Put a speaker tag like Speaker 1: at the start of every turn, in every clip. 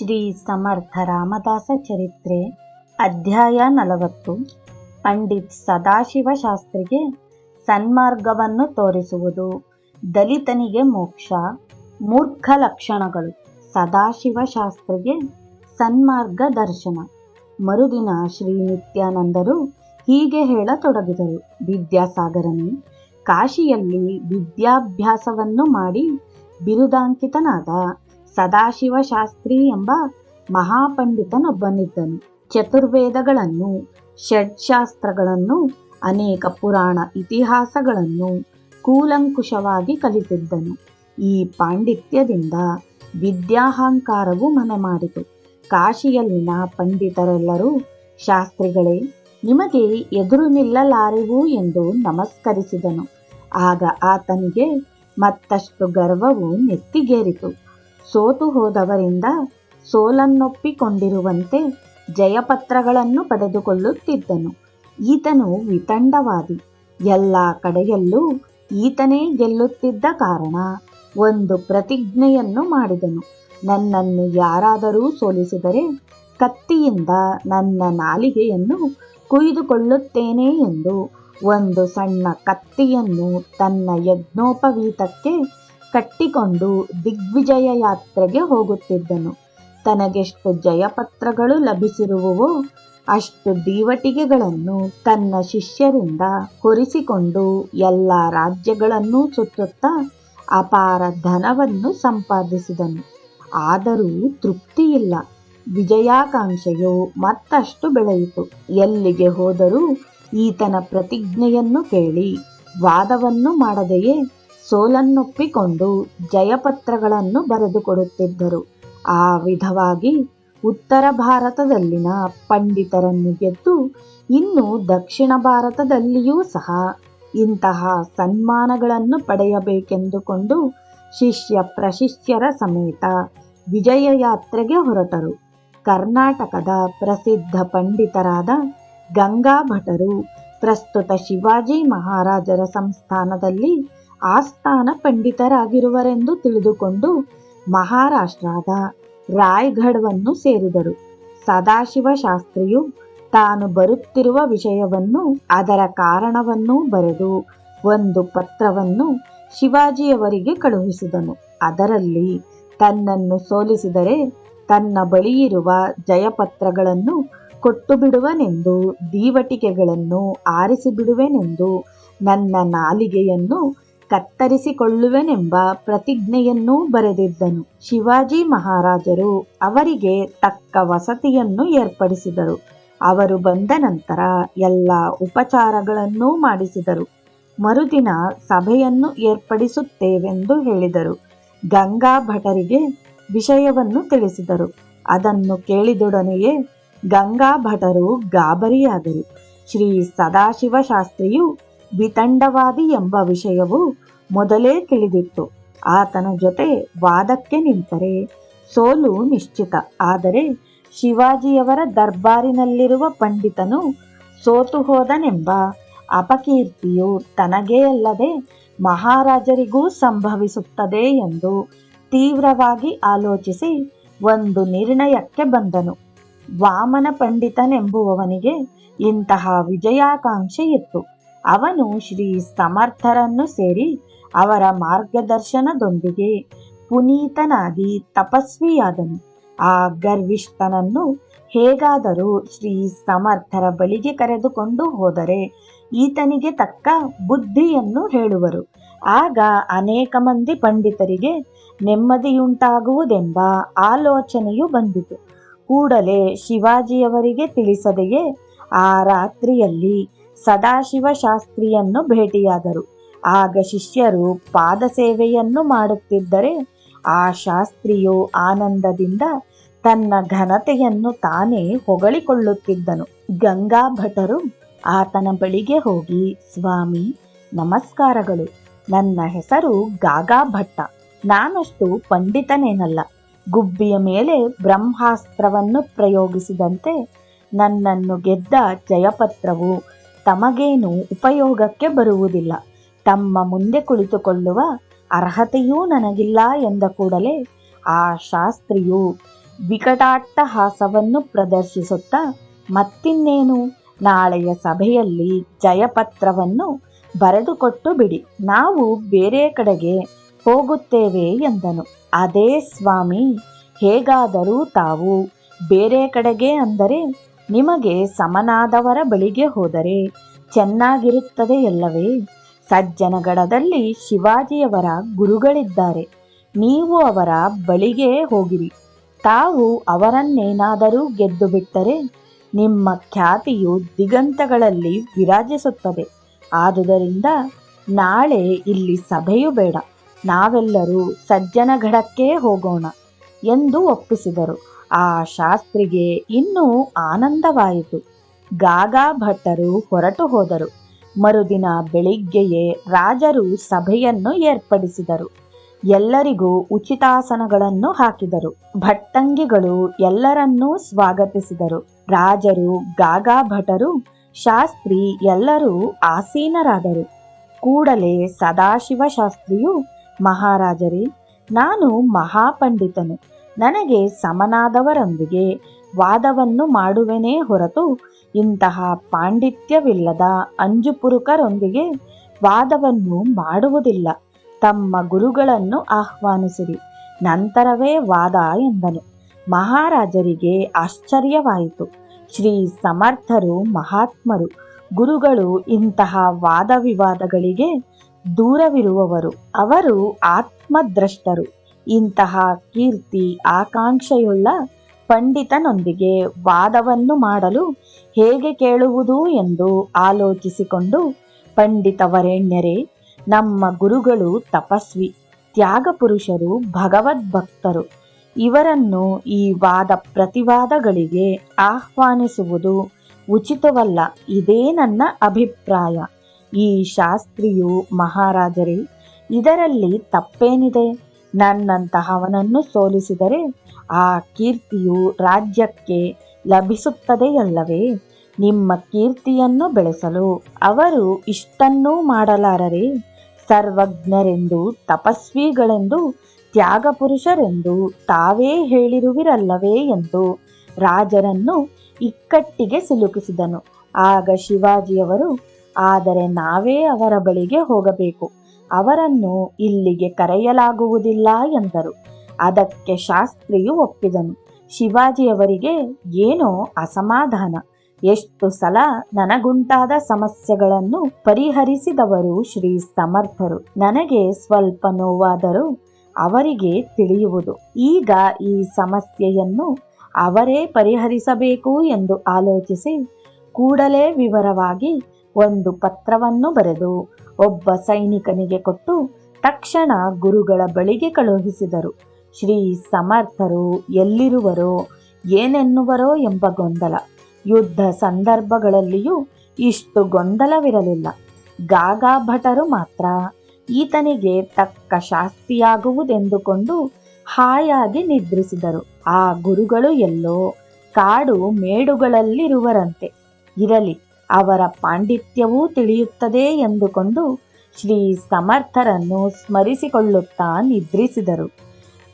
Speaker 1: ಶ್ರೀ ಸಮರ್ಥ ರಾಮದಾಸ ಚರಿತ್ರೆ, ಅಧ್ಯಾಯ ನಲವತ್ತು. ಪಂಡಿತ್ ಸದಾಶಿವ ಶಾಸ್ತ್ರಿಗೆ ಸನ್ಮಾರ್ಗವನ್ನು ತೋರಿಸುವುದು. ದಲಿತನಿಗೆ ಮೋಕ್ಷ, ಮೂರ್ಖ ಲಕ್ಷಣಗಳು. ಸದಾಶಿವ ಶಾಸ್ತ್ರಿಗೆ ಸನ್ಮಾರ್ಗ ದರ್ಶನ. ಮರುದಿನ ಶ್ರೀ ನಿತ್ಯಾನಂದರು ಹೀಗೆ ಹೇಳತೊಡಗಿದರು. ವಿದ್ಯಾಸಾಗರನು, ಕಾಶಿಯಲ್ಲಿ ವಿದ್ಯಾಭ್ಯಾಸವನ್ನು ಮಾಡಿ ಬಿರುದಾಂಕಿತನಾದ ಸದಾಶಿವ ಶಾಸ್ತ್ರಿ ಎಂಬ ಮಹಾಪಂಡಿತನೊಬ್ಬನಿದ್ದನು ಚತುರ್ವೇದಗಳನ್ನು, ಷಡ್ಶಾಸ್ತ್ರಗಳನ್ನು, ಅನೇಕ ಪುರಾಣ ಇತಿಹಾಸಗಳನ್ನು ಕೂಲಂಕುಷವಾಗಿ ಕಲಿತಿದ್ದನು. ಈ ಪಾಂಡಿತ್ಯದಿಂದ ವಿದ್ಯಾಹಂಕಾರವು ಮನೆ ಮಾಡಿತು. ಕಾಶಿಯಲ್ಲಿನ ಪಂಡಿತರೆಲ್ಲರೂ, ಶಾಸ್ತ್ರಿಗಳೇ, ನಿಮಗೆ ಎದುರು ನಿಲ್ಲಲಾರೆವು? ಎಂದು ನಮಸ್ಕರಿಸಿದನು. ಆಗ ಆತನಿಗೆ ಮತ್ತಷ್ಟು ಗರ್ವವು ನೆತ್ತಿಗೇರಿತು. ಸೋತು ಹೋದವರಿಂದ ಸೋಲನ್ನೊಪ್ಪಿಕೊಂಡಿರುವಂತೆ ಜಯಪತ್ರಗಳನ್ನು ಪಡೆದುಕೊಳ್ಳುತ್ತಿದ್ದನು. ಈತನು ವಿತಂಡವಾದಿ. ಎಲ್ಲ ಕಡೆಯಲ್ಲೂ ಈತನೇ ಗೆಲ್ಲುತ್ತಿದ್ದ ಕಾರಣ ಒಂದು ಪ್ರತಿಜ್ಞೆಯನ್ನು ಮಾಡಿದನು. ನನ್ನನ್ನು ಯಾರಾದರೂ ಸೋಲಿಸಿದರೆ ಕತ್ತಿಯಿಂದ ನನ್ನ ನಾಲಿಗೆಯನ್ನು ಕುಯ್ದುಕೊಳ್ಳುತ್ತೇನೆ ಎಂದು ಒಂದು ಸಣ್ಣ ಕತ್ತಿಯನ್ನು ತನ್ನ ಯಜ್ಞೋಪವೀತಕ್ಕೆ ಕಟ್ಟಿಕೊಂಡು ದಿಗ್ವಿಜಯ ಯಾತ್ರೆಗೆ ಹೋಗುತ್ತಿದ್ದನು. ತನಗೆಷ್ಟು ಜಯಪತ್ರಗಳು ಲಭಿಸಿರುವವೋ, ಅಷ್ಟು ದೀವಟಿಗೆಗಳನ್ನು ತನ್ನ ಶಿಷ್ಯರಿಂದ ಹೊರಿಸಿಕೊಂಡು ಎಲ್ಲ ರಾಜ್ಯಗಳನ್ನೂ ಸುತ್ತುತ್ತಾ ಅಪಾರ ಧನವನ್ನು ಸಂಪಾದಿಸಿದನು. ಆದರೂ ತೃಪ್ತಿಯಿಲ್ಲ. ವಿಜಯಾಕಾಂಕ್ಷೆಯು ಮತ್ತಷ್ಟು ಬೆಳೆಯಿತು. ಎಲ್ಲಿಗೆ ಹೋದರೂ ಈತನ ಪ್ರತಿಜ್ಞೆಯನ್ನು ಕೇಳಿ ವಾದವನ್ನು ಮಾಡದೆಯೇ ಸೋಲನ್ನೊಪ್ಪಿಕೊಂಡು ಜಯಪತ್ರಗಳನ್ನು ಬರೆದುಕೊಡುತ್ತಿದ್ದರು. ಆ ವಿಧವಾಗಿ ಉತ್ತರ ಭಾರತದಲ್ಲಿನ ಪಂಡಿತರನ್ನು ಗೆದ್ದು ಇನ್ನು ದಕ್ಷಿಣ ಭಾರತದಲ್ಲಿಯೂ ಸಹ ಇಂತಹ ಸನ್ಮಾನಗಳನ್ನು ಪಡೆಯಬೇಕೆಂದುಕೊಂಡು ಶಿಷ್ಯ ಪ್ರಶಿಷ್ಯರ ಸಮೇತ ವಿಜಯ ಯಾತ್ರೆಗೆ ಹೊರಟರು. ಕರ್ನಾಟಕದ ಪ್ರಸಿದ್ಧ ಪಂಡಿತರಾದ ಗಂಗಾ ಭಟರು ಪ್ರಸ್ತುತ ಶಿವಾಜಿ ಮಹಾರಾಜರ ಸಂಸ್ಥಾನದಲ್ಲಿ ಆಸ್ಥಾನ ಪಂಡಿತರಾಗಿರುವರೆಂದು ತಿಳಿದುಕೊಂಡು ಮಹಾರಾಷ್ಟ್ರದ ರಾಯ್ಗಢವನ್ನು ಸೇರಿದರು. ಸದಾಶಿವ ಶಾಸ್ತ್ರಿಯು ತಾನು ಬರುತ್ತಿರುವ ವಿಷಯವನ್ನು ಅದರ ಕಾರಣವನ್ನು ಬರೆದು ಒಂದು ಪತ್ರವನ್ನು ಶಿವಾಜಿಯವರಿಗೆ ಕಳುಹಿಸಿದನು. ಅದರಲ್ಲಿ ತನ್ನನ್ನು ಸೋಲಿಸಿದರೆ ತನ್ನ ಬಳಿಯಿರುವ ಜಯಪತ್ರಗಳನ್ನು ಕೊಟ್ಟು ಬಿಡುವನೆಂದು ದೀವಟಿಕೆಗಳನ್ನು ಆರಿಸಿಬಿಡುವೆನೆಂದು, ನನ್ನ ನಾಲಿಗೆಯನ್ನು ಕತ್ತರಿಸಿಕೊಳ್ಳುವೆನೆಂಬ ಪ್ರತಿಜ್ಞೆಯನ್ನೂ ಬರೆದಿದ್ದನು. ಶಿವಾಜಿ ಮಹಾರಾಜರು ಅವರಿಗೆ ತಕ್ಕ ವಸತಿಯನ್ನು ಏರ್ಪಡಿಸಿದರು. ಅವರು ಬಂದ ನಂತರ ಎಲ್ಲ ಉಪಚಾರಗಳನ್ನೂ ಮಾಡಿಸಿದರು. ಮರುದಿನ ಸಭೆಯನ್ನು ಏರ್ಪಡಿಸುತ್ತೇವೆಂದು ಹೇಳಿದರು. ಗಂಗಾ ಭಟರಿಗೆ ವಿಷಯವನ್ನು ತಿಳಿಸಿದರು. ಅದನ್ನು ಕೇಳಿದೊಡನೆಯೇ ಗಂಗಾ ಭಟರು ಗಾಬರಿಯಾದರು. ಶ್ರೀ ಸದಾಶಿವ ಶಾಸ್ತ್ರಿಯು ವಿತಂಡವಾದಿ ಎಂಬ ವಿಷಯವು ಮೊದಲೇ ತಿಳಿದಿತ್ತು. ಆತನ ಜೊತೆ ವಾದಕ್ಕೆ ನಿಂತರೆ ಸೋಲು ನಿಶ್ಚಿತ. ಆದರೆ ಶಿವಾಜಿಯವರ ದರ್ಬಾರಿನಲ್ಲಿರುವ ಪಂಡಿತನು ಸೋತು ಹೋದನೆಂಬ ಅಪಕೀರ್ತಿಯು ತನಗೇ ಅಲ್ಲದೆ ಮಹಾರಾಜರಿಗೂ ಸಂಭವಿಸುತ್ತದೆ ಎಂದು ತೀವ್ರವಾಗಿ ಆಲೋಚಿಸಿ ಒಂದು ನಿರ್ಣಯಕ್ಕೆ ಬಂದನು. ವಾಮನ ಪಂಡಿತನೆಂಬುವವನಿಗೆ ಇಂತಹ ವಿಜಯಾಕಾಂಕ್ಷೆ ಇತ್ತು ಅವನು ಶ್ರೀ ಸಮರ್ಥರನ್ನು ಸೇರಿ ಅವರ ಮಾರ್ಗದರ್ಶನದೊಂದಿಗೆ ಪುನೀತನಾಗಿ ತಪಸ್ವಿಯಾದನು. ಆ ಗರ್ವಿಷ್ಠನನ್ನು ಹೇಗಾದರೂ ಶ್ರೀ ಸಮರ್ಥರ ಬಳಿಗೆ ಕರೆದುಕೊಂಡು ಹೋದರೆ ಈತನಿಗೆ ತಕ್ಕ ಬುದ್ಧಿಯನ್ನು ಹೇಳುವರು. ಆಗ ಅನೇಕ ಮಂದಿ ಪಂಡಿತರಿಗೆ ನೆಮ್ಮದಿಯುಂಟಾಗುವುದೆಂಬ ಆಲೋಚನೆಯು ಬಂದಿತು. ಕೂಡಲೇ ಶಿವಾಜಿಯವರಿಗೆ ತಿಳಿಸದೆಯೇ, ಆ ರಾತ್ರಿಯಲ್ಲಿ ಸದಾಶಿವ ಶಾಸ್ತ್ರಿಯನ್ನು ಭೇಟಿಯಾದರು. ಆಗ ಶಿಷ್ಯರು ಪಾದ ಸೇವೆಯನ್ನು ಮಾಡುತ್ತಿದ್ದರೆ ಆ ಶಾಸ್ತ್ರಿಯು ಆನಂದದಿಂದ ತನ್ನ ಘನತೆಯನ್ನು ತಾನೇ ಹೊಗಳಿಕೊಳ್ಳುತ್ತಿದ್ದನು. ಗಂಗಾ ಭಟರು ಆತನ ಬಳಿಗೆ ಹೋಗಿ, ಸ್ವಾಮಿ, ನಮಸ್ಕಾರಗಳು. ನನ್ನ ಹೆಸರು ಗಾಗಾ ಭಟ್ಟ. ನಾನಷ್ಟು ಪಂಡಿತನೇನಲ್ಲ. ಗುಬ್ಬಿಯ ಮೇಲೆ ಬ್ರಹ್ಮಾಸ್ತ್ರವನ್ನು ಪ್ರಯೋಗಿಸಿದಂತೆ ನನ್ನನ್ನು ಗೆದ್ದ ಜಯಪತ್ರವು ತಮಗೇನು ಉಪಯೋಗಕ್ಕೆ ಬರುವುದಿಲ್ಲ. ತಮ್ಮ ಮುಂದೆ ಕುಳಿತುಕೊಳ್ಳುವ ಅರ್ಹತೆಯೂ ನನಗಿಲ್ಲ ಎಂದ ಕೂಡಲೇ ಆ ಶಾಸ್ತ್ರಿಯು ವಿಕಟಾಟ್ಟಹಾಸವನ್ನು ಪ್ರದರ್ಶಿಸುತ್ತಾ, ಮತ್ತಿನ್ನೇನು? ನಾಳೆಯ ಸಭೆಯಲ್ಲಿ ಜಯಪತ್ರವನ್ನು ಬರೆದುಕೊಟ್ಟು ಬಿಡಿ. ನಾವು ಬೇರೆ ಕಡೆಗೆ ಹೋಗುತ್ತೇವೆ ಎಂದನು. ಅದೇ ಸ್ವಾಮಿ, ಹೇಗಾದರೂ ತಾವು ಬೇರೆ ಕಡೆಗೆ ಅಂದರೆ ನಿಮಗೆ ಸಮನಾದವರ ಬಳಿಗೆ ಹೋದರೆ ಚೆನ್ನಾಗಿರುತ್ತದೆ ಎಲ್ಲವೇ ಸಜ್ಜನಗಡದಲ್ಲಿ ಶಿವಾಜಿಯವರ ಗುರುಗಳಿದ್ದಾರೆ. ನೀವು ಅವರ ಬಳಿಗೆ ಹೋಗಿರಿ. ತಾವು ಅವರನ್ನೇನಾದರೂ ಗೆದ್ದು ಬಿಟ್ಟರೆ ನಿಮ್ಮ ಖ್ಯಾತಿಯು ದಿಗಂತಗಳಲ್ಲಿ ವಿರಾಜಿಸುತ್ತದೆ. ಆದುದರಿಂದ ನಾಳೆ ಇಲ್ಲಿ ಸಭೆಯು ಬೇಡ. ನಾವೆಲ್ಲರೂ ಸಜ್ಜನಗಡಕ್ಕೇ ಹೋಗೋಣ ಎಂದು ಒಪ್ಪಿಸಿದರು. ಆ ಶಾಸ್ತ್ರಿಗೆ ಇನ್ನೂ ಆನಂದವಾಯಿತು. ಗಾಗಾ ಭಟ್ಟರು ಹೊರಟು ಹೋದರು. ಮರುದಿನ ಬೆಳಿಗ್ಗೆಯೇ ರಾಜರು ಸಭೆಯನ್ನು ಏರ್ಪಡಿಸಿದರು. ಎಲ್ಲರಿಗೂ ಉಚಿತಾಸನಗಳನ್ನು ಹಾಕಿದರು. ಭಟ್ಟಂಗಿಗಳು ಎಲ್ಲರನ್ನೂ ಸ್ವಾಗತಿಸಿದರು. ರಾಜರು, ಗಾಗಾ ಭಟರು, ಶಾಸ್ತ್ರಿ ಎಲ್ಲರೂ ಆಸೀನರಾದರು. ಕೂಡಲೇ ಸದಾಶಿವ ಶಾಸ್ತ್ರಿಯು, ಮಹಾರಾಜರೇ, ನಾನು ಮಹಾಪಂಡಿತನು. ನನಗೆ ಸಮನಾದವರೊಂದಿಗೆ ವಾದವನ್ನು ಮಾಡುವೆನೇ ಹೊರತು ಇಂತಹ ಪಾಂಡಿತ್ಯವಿಲ್ಲದ ಅಂಜುಪುರುಕರೊಂದಿಗೆ ವಾದವನ್ನು ಮಾಡುವುದಿಲ್ಲ. ತಮ್ಮ ಗುರುಗಳನ್ನು ಆಹ್ವಾನಿಸಿರಿ. ನಂತರವೇ ವಾದ ಎಂದನು. ಮಹಾರಾಜರಿಗೆ ಆಶ್ಚರ್ಯವಾಯಿತು. ಶ್ರೀ ಸಮರ್ಥರು, ಮಹಾತ್ಮರು, ಗುರುಗಳು ಇಂತಹ ವಾದ ವಿವಾದಗಳಿಗೆ ದೂರವಿರುವವರು. ಅವರು ಆತ್ಮದ್ರಷ್ಟರು. ಇಂತಹ ಕೀರ್ತಿ, ಆಕಾಂಕ್ಷೆಯುಳ್ಳ ಪಂಡಿತನೊಂದಿಗೆ ವಾದವನ್ನು ಮಾಡಲು ಹೇಗೆ ಕೇಳುವುದು ಎಂದು ಆಲೋಚಿಸಿಕೊಂಡು ಪಂಡಿತ ವರೇಣ್ಯರೇ ನಮ್ಮ ಗುರುಗಳು ತಪಸ್ವಿ, ತ್ಯಾಗಪುರುಷರು, ಭಗವದ್ಭಕ್ತರು, ಇವರನ್ನು ಈ ವಾದ ಪ್ರತಿವಾದಗಳಿಗೆ ಆಹ್ವಾನಿಸುವುದು ಉಚಿತವಲ್ಲ, ಇದೇ ನನ್ನ ಅಭಿಪ್ರಾಯ. ಈ ಶಾಸ್ತ್ರಿಯು ಮಹಾರಾಜರೇ, ಇದರಲ್ಲಿ ತಪ್ಪೇನಿದೆ? ನನ್ನಂತಹವನನ್ನು ಸೋಲಿಸಿದರೆ ಆ ಕೀರ್ತಿಯು ರಾಜ್ಯಕ್ಕೆ ಲಭಿಸುತ್ತದೆಯಲ್ಲವೇ ನಿಮ್ಮ ಕೀರ್ತಿಯನ್ನು ಬೆಳೆಸಲು ಅವರು ಇಷ್ಟನ್ನೂ ಮಾಡಲಾರರೆ. ಸರ್ವಜ್ಞರೆಂದು, ತಪಸ್ವಿಗಳೆಂದು, ತ್ಯಾಗಪುರುಷರೆಂದು ತಾವೇ ಹೇಳಿರುವಿರಲ್ಲವೇ ಎಂದು ರಾಜರನ್ನು ಇಕ್ಕಟ್ಟಿಗೆ ಸಿಲುಕಿಸಿದನು. ಆಗ ಶಿವಾಜಿಯವರು, ಆದರೆ ನಾವೇ ಅವರ ಬಳಿಗೆ ಹೋಗಬೇಕು. ಅವರನ್ನು ಇಲ್ಲಿಗೆ ಕರೆಯಲಾಗುವುದಿಲ್ಲ ಎಂದರು. ಅದಕ್ಕೆ ಶಾಸ್ತ್ರಿಯು ಒಪ್ಪಿದನು. ಶಿವಾಜಿಯವರಿಗೆ ಏನೋ ಅಸಮಾಧಾನ. ಎಷ್ಟು ಸಲ ನನಗುಂಟಾದ ಸಮಸ್ಯೆಗಳನ್ನು ಪರಿಹರಿಸಿದವರು ಶ್ರೀ ಸಮರ್ಥರು. ನನಗೆ ಸ್ವಲ್ಪ ನೋವಾದರೂ ಅವರಿಗೆ ತಿಳಿಯುವುದು. ಈಗ ಈ ಸಮಸ್ಯೆಯನ್ನು ಅವರೇ ಪರಿಹರಿಸಬೇಕು ಎಂದು ಆಲೋಚಿಸಿ ಕೂಡಲೇ ವಿವರವಾಗಿ ಒಂದು ಪತ್ರವನ್ನು ಬರೆದು ಒಬ್ಬ ಸೈನಿಕನಿಗೆ ಕೊಟ್ಟು ತಕ್ಷಣ ಗುರುಗಳ ಬಳಿಗೆ ಕಳುಹಿಸಿದರು. ಶ್ರೀ ಸಮರ್ಥರು ಎಲ್ಲಿರುವರೋ, ಏನೆನ್ನುವರೋ ಎಂಬ ಗೊಂದಲ. ಯುದ್ಧ ಸಂದರ್ಭಗಳಲ್ಲಿಯೂ ಇಷ್ಟು ಗೊಂದಲವಿರಲಿಲ್ಲ. ಗಾಗಾ ಭಟರು ಮಾತ್ರ ಈತನಿಗೆ ತಕ್ಕ ಶಾಸ್ತಿಯಾಗುವುದೆಂದುಕೊಂಡು ಹಾಯಾಗಿ ನಿದ್ರಿಸಿದರು. ಆ ಗುರುಗಳು ಎಲ್ಲೋ ಕಾಡು ಮೇಡುಗಳಲ್ಲಿರುವರಂತೆ. ಇರಲಿ ಅವರ ಪಾಂಡಿತ್ಯವೂ ತಿಳಿಯುತ್ತದೆ ಎಂದುಕೊಂಡು ಶ್ರೀ ಸಮರ್ಥರನ್ನು ಸ್ಮರಿಸಿಕೊಳ್ಳುತ್ತಾ ನಿದ್ರಿಸಿದರು.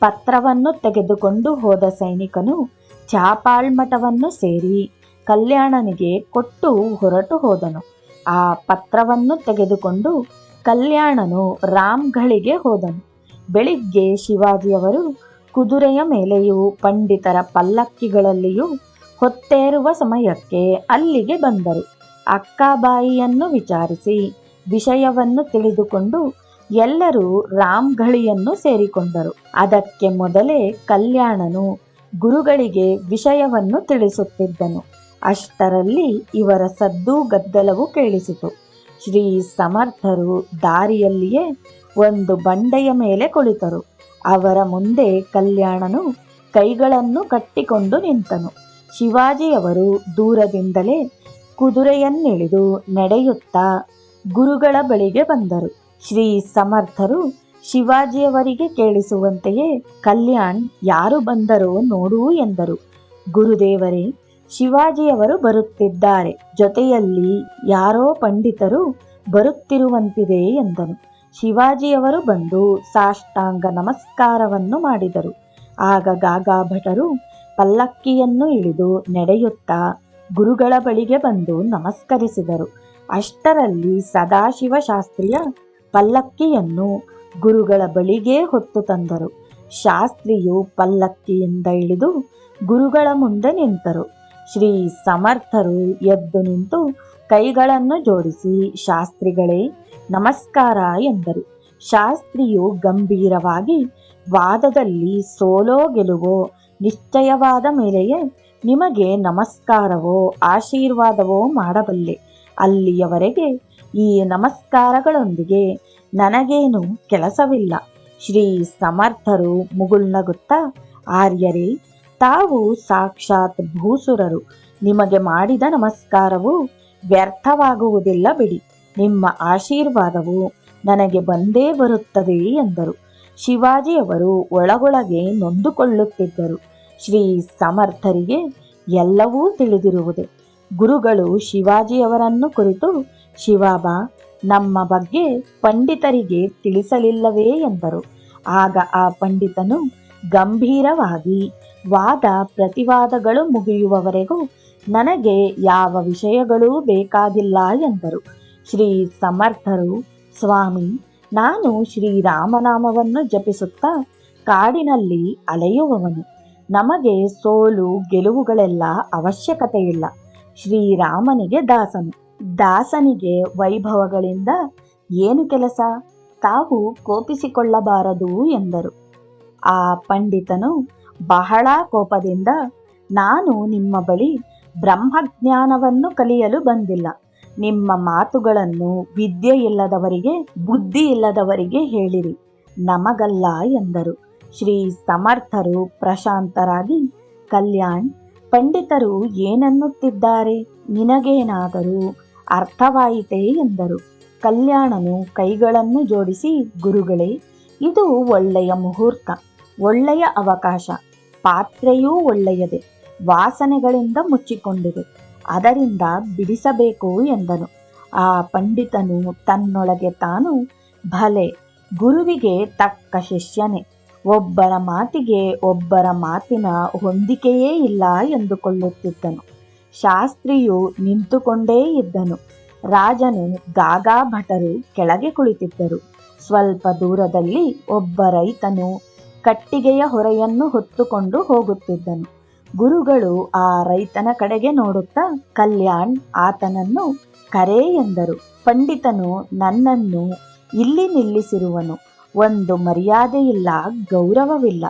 Speaker 1: ಪತ್ರವನ್ನು ತೆಗೆದುಕೊಂಡು ಹೋದ ಸೈನಿಕನು ಚಾಪಾಳ್ಮಠವನ್ನು ಸೇರಿ ಕಲ್ಯಾಣನಿಗೆ ಕೊಟ್ಟು ಹೊರಟು ಹೋದನು. ಆ ಪತ್ರವನ್ನು ತೆಗೆದುಕೊಂಡು ಕಲ್ಯಾಣನು ರಾಮ್ಗಳಿಗೆ ಹೋದನು. ಬೆಳಿಗ್ಗೆ ಶಿವಾಜಿಯವರು ಕುದುರೆಯ ಮೇಲೆಯೂ ಪಂಡಿತರ ಪಲ್ಲಕ್ಕಿಗಳಲ್ಲಿಯೂ ಹೊತ್ತೇರುವ ಸಮಯಕ್ಕೆ ಅಲ್ಲಿಗೆ ಬಂದರು. ಅಕ್ಕಾಬಾಯಿಯನ್ನು ವಿಚಾರಿಸಿ ವಿಷಯವನ್ನು ತಿಳಿದುಕೊಂಡು ಎಲ್ಲರೂ ರಾಮ್ಗಳಿಯನ್ನು ಸೇರಿಕೊಂಡರು. ಅದಕ್ಕೆ ಮೊದಲೇ ಕಲ್ಯಾಣನು ಗುರುಗಳಿಗೆ ವಿಷಯವನ್ನು ತಿಳಿಸುತ್ತಿದ್ದನು. ಅಷ್ಟರಲ್ಲಿ ಇವರ ಸದ್ದು ಗದ್ದಲವು ಕೇಳಿಸಿತು. ಶ್ರೀ ಸಮರ್ಥರು ದಾರಿಯಲ್ಲಿಯೇ ಒಂದು ಬಂಡೆಯ ಮೇಲೆ ಕುಳಿತರು. ಅವರ ಮುಂದೆ ಕಲ್ಯಾಣನು ಕೈಗಳನ್ನು ಕಟ್ಟಿಕೊಂಡು ನಿಂತನು. ಶಿವಾಜಿಯವರು ದೂರದಿಂದಲೇ ಕುದುರೆಯನ್ನಿಳಿದು ನಡೆಯುತ್ತಾ ಗುರುಗಳ ಬಳಿಗೆ ಬಂದರು. ಶ್ರೀ ಸಮರ್ಥರು ಶಿವಾಜಿಯವರಿಗೆ ಕೇಳಿಸುವಂತೆಯೇ ಕಲ್ಯಾಣ್ ಯಾರು ಬಂದರೋ ನೋಡು ಎಂದರು. ಗುರುದೇವರೇ, ಶಿವಾಜಿಯವರು ಬರುತ್ತಿದ್ದಾರೆ. ಜೊತೆಯಲ್ಲಿ ಯಾರೋ ಪಂಡಿತರು ಬರುತ್ತಿರುವಂತಿದೆ ಎಂದನು. ಶಿವಾಜಿಯವರು ಬಂದು ಸಾಷ್ಟಾಂಗ ನಮಸ್ಕಾರವನ್ನು ಮಾಡಿದರು. ಆಗ ಗಾಗಾ ಭಟರು ಪಲ್ಲಕ್ಕಿಯನ್ನು ಇಳಿದು ನಡೆಯುತ್ತಾ ಗುರುಗಳ ಬಳಿಗೆ ಬಂದು ನಮಸ್ಕರಿಸಿದರು. ಅಷ್ಟರಲ್ಲಿ ಸದಾಶಿವ ಶಾಸ್ತ್ರಿಯ ಪಲ್ಲಕ್ಕಿಯನ್ನು ಗುರುಗಳ ಬಳಿಗೆ ಹೊತ್ತು ತಂದರು. ಶಾಸ್ತ್ರಿಯು ಪಲ್ಲಕ್ಕಿಯಿಂದ ಇಳಿದು ಗುರುಗಳ ಮುಂದೆ ನಿಂತರು. ಶ್ರೀ ಸಮರ್ಥರು ಎದ್ದು ನಿಂತು ಕೈಗಳನ್ನು ಜೋಡಿಸಿ ಶಾಸ್ತ್ರಿಗಳೇ, ನಮಸ್ಕಾರ ಎಂದರು. ಶಾಸ್ತ್ರಿಯು ಗಂಭೀರವಾಗಿ ವಾದದಲ್ಲಿ ಸೋಲೋ ಗೆಲುವೋ ನಿಶ್ಚಯವಾದ ಮೇಲೆಯೇ ನಿಮಗೆ ನಮಸ್ಕಾರವೋ, ಆಶೀರ್ವಾದವೋ ಮಾಡಬಲ್ಲೆ. ಅಲ್ಲಿಯವರೆಗೆ ಈ ನಮಸ್ಕಾರಗಳೊಂದಿಗೆ ನನಗೇನು ಕೆಲಸವಿಲ್ಲ. ಶ್ರೀ ಸಮರ್ಥರು ಮುಗುಳ್ನಗುತ್ತಾ ಆರ್ಯರೇ, ತಾವು ಸಾಕ್ಷಾತ್ ಭೂಸುರರು. ನಿಮಗೆ ಮಾಡಿದ ನಮಸ್ಕಾರವು ವ್ಯರ್ಥವಾಗುವುದಿಲ್ಲ ಬಿಡಿ. ನಿಮ್ಮ ಆಶೀರ್ವಾದವು ನನಗೆ ಬಂದೇ ಬರುತ್ತದೆ ಎಂದರು. ಶಿವಾಜಿಯವರು ಒಳಗೊಳಗೆ ನೊಂದುಕೊಳ್ಳುತ್ತಿದ್ದರು. ಶ್ರೀ ಸಮರ್ಥರಿಗೆ ಎಲ್ಲವೂ ತಿಳಿದಿರುವುದು. ಗುರುಗಳು ಶಿವಾಜಿಯವರನ್ನು ಕುರಿತು, ಶಿವಾಬ, ನಮ್ಮ ಬಗ್ಗೆ ಪಂಡಿತರಿಗೆ ತಿಳಿಸಲಿಲ್ಲವೇ? ಎಂದರು. ಆಗ ಆ ಪಂಡಿತನು, ಗಂಭೀರವಾಗಿ, ವಾದ ಪ್ರತಿವಾದಗಳು ಮುಗಿಯುವವರೆಗೂ ನನಗೆ ಯಾವ ವಿಷಯಗಳೂ ಬೇಕಾಗಿಲ್ಲ ಎಂದರು. ಶ್ರೀ ಸಮರ್ಥರು, ಸ್ವಾಮಿ, ನಾನು ಶ್ರೀರಾಮನಾಮವನ್ನು ಜಪಿಸುತ್ತಾ ಕಾಡಿನಲ್ಲಿ ಅಲೆಯುವವನು. ನಮಗೆ ಸೋಲು, ಗೆಲುವುಗಳೆಲ್ಲ ಅವಶ್ಯಕತೆ ಇಲ್ಲ ಶ್ರೀರಾಮನಿಗೆ ದಾಸನು. ದಾಸನಿಗೆ ವೈಭವಗಳಿಂದ ಏನು ಕೆಲಸ? ತಾವು ಕೋಪಿಸಿಕೊಳ್ಳಬಾರದು ಎಂದರು. ಆ ಪಂಡಿತನು ಬಹಳ ಕೋಪದಿಂದ, ನಾನು ನಿಮ್ಮ ಬಳಿ ಬ್ರಹ್ಮಜ್ಞಾನವನ್ನು ಕಲಿಯಲು ಬಂದಿಲ್ಲ. ನಿಮ್ಮ ಮಾತುಗಳನ್ನು ವಿದ್ಯೆ ಇಲ್ಲದವರಿಗೆ ಬುದ್ಧಿ ಇಲ್ಲದವರಿಗೆ ಹೇಳಿರಿ. ನಮಗಲ್ಲ ಎಂದರು. ಶ್ರೀ ಸಮರ್ಥರು ಪ್ರಶಾಂತರಾಗಿ, ಕಲ್ಯಾಣ್, ಪಂಡಿತರು ಏನನ್ನುತ್ತಿದ್ದಾರೆ? ನಿನಗೇನಾದರೂ ಅರ್ಥವಾಯಿತೇ? ಎಂದರು. ಕಲ್ಯಾಣನು ಕೈಗಳನ್ನು ಜೋಡಿಸಿ, ಗುರುಗಳೇ, ಇದು ಒಳ್ಳೆಯ ಮುಹೂರ್ತ, ಒಳ್ಳೆಯ ಅವಕಾಶ, ಪಾತ್ರೆಯೂ ಒಳ್ಳೆಯದೆ, ವಾಸನೆಗಳಿಂದ ಮುಚ್ಚಿಕೊಂಡಿದೆ, ಅದರಿಂದ ಬಿಡಿಸಬೇಕು ಎಂದನು. ಆ ಪಂಡಿತನು ತನ್ನೊಳಗೆ ತಾನು, ಭಲೆ, ಗುರುವಿಗೆ ತಕ್ಕ ಶಿಷ್ಯನೇ ಒಬ್ಬರ ಮಾತಿಗೆ ಒಬ್ಬರ ಮಾತಿನ ಹೊಂದಿಕೆಯೇ ಇಲ್ಲ ಎಂದುಕೊಳ್ಳುತ್ತಿದ್ದನು. ಶಾಸ್ತ್ರಿಯು ನಿಂತುಕೊಂಡೇ ಇದ್ದನು. ರಾಜನು ಗಾಗಾ ಭಟರು ಕೆಳಗೆ ಕುಳಿತಿದ್ದರು. ಸ್ವಲ್ಪ ದೂರದಲ್ಲಿ ಒಬ್ಬ ರೈತನು ಕಟ್ಟಿಗೆಯ ಹೊರೆಯನ್ನು ಹೊತ್ತುಕೊಂಡು ಹೋಗುತ್ತಿದ್ದನು. ಗುರುಗಳು ಆ ರೈತನ ಕಡೆಗೆ ನೋಡುತ್ತಾ, ಕಲ್ಯಾಣ್, ಆತನನ್ನು ಕರೆ ಎಂದರು. ಪಂಡಿತನು ನನ್ನನ್ನು ಇಲ್ಲಿ ನಿಲ್ಲಿಸಿರುವನು. ಒಂದು ಮರ್ಯಾದೆಯಿಲ್ಲ ಗೌರವವಿಲ್ಲ.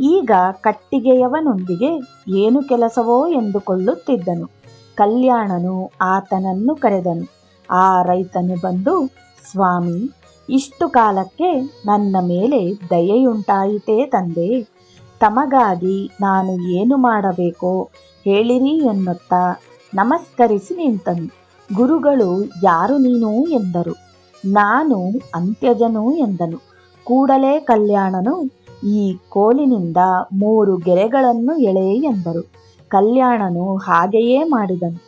Speaker 1: ಈಗ ಕಟ್ಟಿಗೆಯವನೊಂದಿಗೆ ಏನು ಕೆಲಸವೋ ಎಂದುಕೊಳ್ಳುತ್ತಿದ್ದನು. ಕಲ್ಯಾಣನು ಆತನನ್ನು ಕರೆದನು. ಆ ರೈತನು ಬಂದು, ಸ್ವಾಮಿ, ಇಷ್ಟು ಕಾಲಕ್ಕೆ ನನ್ನ ಮೇಲೆ ದಯೆಯುಂಟಾಯಿತೇ ತಂದೆ. ತಮಗಾಗಿ ನಾನು ಏನು ಮಾಡಬೇಕೋ ಹೇಳಿರಿ ಎನ್ನುತ್ತಾ ನಮಸ್ಕರಿಸಿ ನಿಂತನು. ಗುರುಗಳು ಯಾರು ನೀನು ಎಂದರು. ನಾನು ಅಂತ್ಯಜನು ಎಂದನು. ಕೂಡಲೇ ಕಲ್ಯಾಣನು ಈ ಕೋಲಿನಿಂದ ಮೂರು ಗೆರೆಗಳನ್ನು ಎಳೆ ಎಂದರು. ಕಲ್ಯಾಣನು ಹಾಗೆಯೇ ಮಾಡಿದನು.